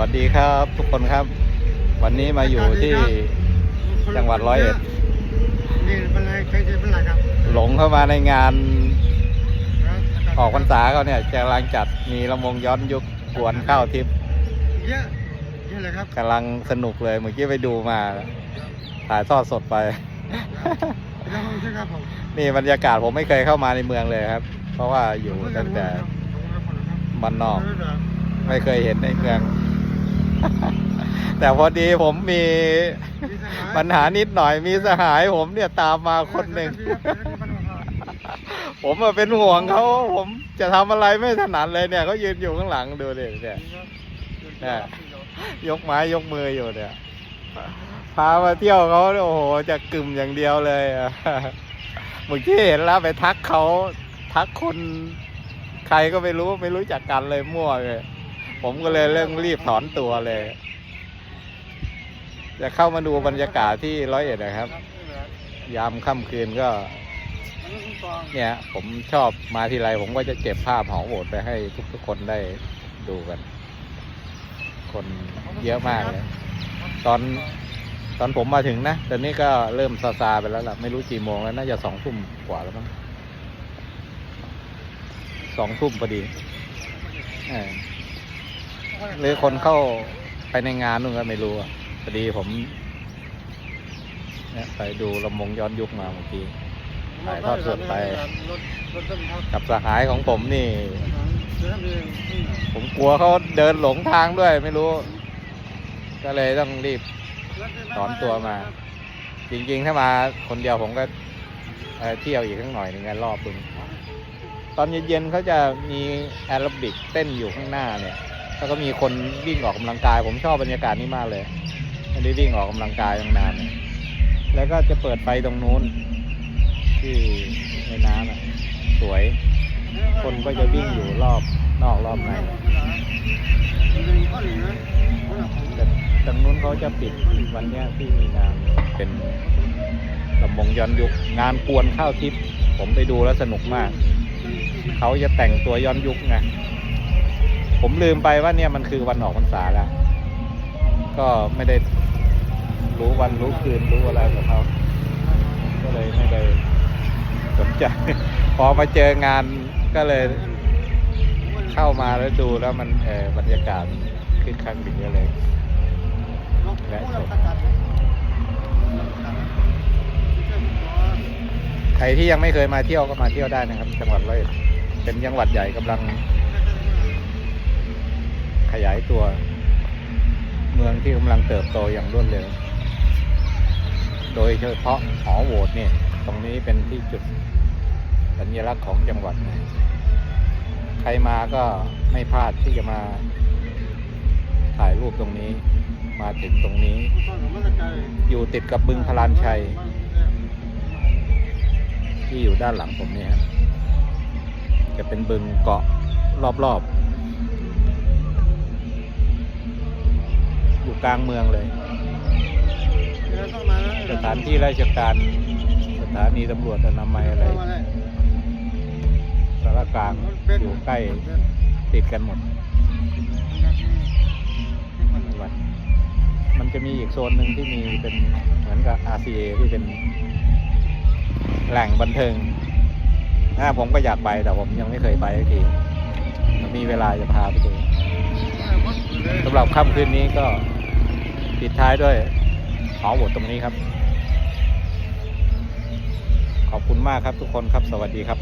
วัสดีครับทุกคนครับ วันนี้มาอยู่ที่จังหวัดร้อยเอ็ดนี่เป็นไรใครจะเป็นไรครับ หลงเข้ามาในงานครับออกพรรษาเขาเนี่ยกำลังจัดมีลำวงย้อนยุคกวนข้าวทิพย์เยอะเยอะเลยครับกำลังสนุกเลยเมื่อกี้ไปดูมาถ่ายทอดสดไปแล้วผมใช่ครับผมนี่บรรยากาศผมไม่เคยเข้ามาในเมืองเลยครับ เพราะว่าอยู่ตั้งแต่บ้านนอก ไม่เคยเห็นในเมือง แต่พอดีผมมีปัญหานิดหน่อยมีสหายผมเนี่ยตามมาคนหนึ่ง ผมมาเป็นห่วงเขาผมจะทำอะไรไม่ถนัดเลยเนี่ยเขายืนอยู่ข้างหลังดูดิเนี่ยเนี่ยยกไม้ยกมืออยู่เนี่ยพามาเที่ยวเขาโอ้โหจะกึ่มอย่างเดียวเลยเมื่อกี้เห็นแล้วไปทักเขาทักคนใครก็ไม่รู้ไม่รู้จักกันเลยมั่วเลย ผมก็เลยเร่งรีบถอนตัวเลย จะเข้ามาดูบรรยากาศที่ร้อยเอ็ดนะครับ ยามค่ำคืนก็ เนี่ย ผมชอบมาทีไรผมก็จะเก็บภาพหอโหวตไปให้ทุกๆคนได้ดูกัน คนเยอะมากเลยตอนตอนผมมาถึงนะตอนนี้ก็เริ่มซาซาไปแล้วล่ะ ไม่รู้กี่โมงแล้ว น่าจะสองทุ่มกว่าแล้วมั้งสองทุ่มพอดีเออ หรือคนเข้าไปในงานนู่นก็ไม่รู้อะพอดีผมเนี่ยไปดูลำวงย้อนยุคมาเมื่อกี้ถ่ายทอดสดไปกับสหายของผมนี่ ผมกลัวเขาเดินหลงทางด้วยไม่รู้ ก็เลยต้องรีบถอนตัวมา จริง ๆ ถ้ามาคนเดียวผมก็เที่ยวอีกข้างหน่อยหนึ่งกันรอบนึงตอนเย็นๆเขาจะมีแอโรบิกเต้นอยู่ข้างหน้าเนี่ย แล้วก็มีคนวิ่งออกกำลังกาย ผมชอบบรรยากาศนี้มากเลยไม่ได้วิ่งออกกำลังกายตั้งนานเนี่ยแล้วก็จะเปิดไฟตรงนู้น ที่ในน้ำอะสวย คนก็จะวิ่งอยู่รอบนอกรอบในแต่ทางนู้นเขาจะปิดวันนี้ที่มีงานเป็นลำวงย้อนยุคงานกวนข้าวทิพย์ผมไปดูแล้วสนุกมาก เขาจะแต่งตัวย้อนยุคไง ผมลืมไปว่าเนี่ยมันคือวันออกพรรษาแล้ว ก็ไม่ได้รู้วันรู้คืนรู้อะไรกับเขาก็เลยไม่ได้สนใจพอมาเจองานก็เลยเข้ามาแล้วดูแล้วมันเออบรรยากาศคึกคักดีก็เลยใครที่ยังไม่เคยมาเที่ยวก็มาเที่ยวได้นะครับ จังหวัดร้อยเป็นจังหวัดใหญ่กำลัง ยายตัว เมืองที่กำลังเติบโตอย่างรวดเร็ว โดยเฉพาะหอโหวตเนี่ย ตรงนี้เป็นที่จุดสัญลักษณ์ของจังหวัดนะใครมาก็ไม่พลาดที่จะมา ถ่ายรูปตรงนี้ มาถึงตรงนี้ อยู่ติดกับบึงพลานชัย ที่อยู่ด้านหลังผมเนี่ยครับจะเป็นบึงเกาะรอบๆ กลางเมืองเลยสถานที่ราชการสถานีตำรวจอนามัยอะไรสารกลางอยู่ใกล้ติดกันหมดวัดมันจะมีอีกโซนหนึ่งที่มีเป็นเหมือนกับ RCA ที่เป็นแหล่งบันเทิงถ้าผมก็อยากไปแต่ผมยังไม่เคยไปสักทีมันมีเวลาจะพาไปดูสำหรับค่ำคืนนี้ก็ ปิดท้ายด้วยหอโหวตตรงนี้ครับ ขอบคุณมากครับทุกคนครับสวัสดีครับ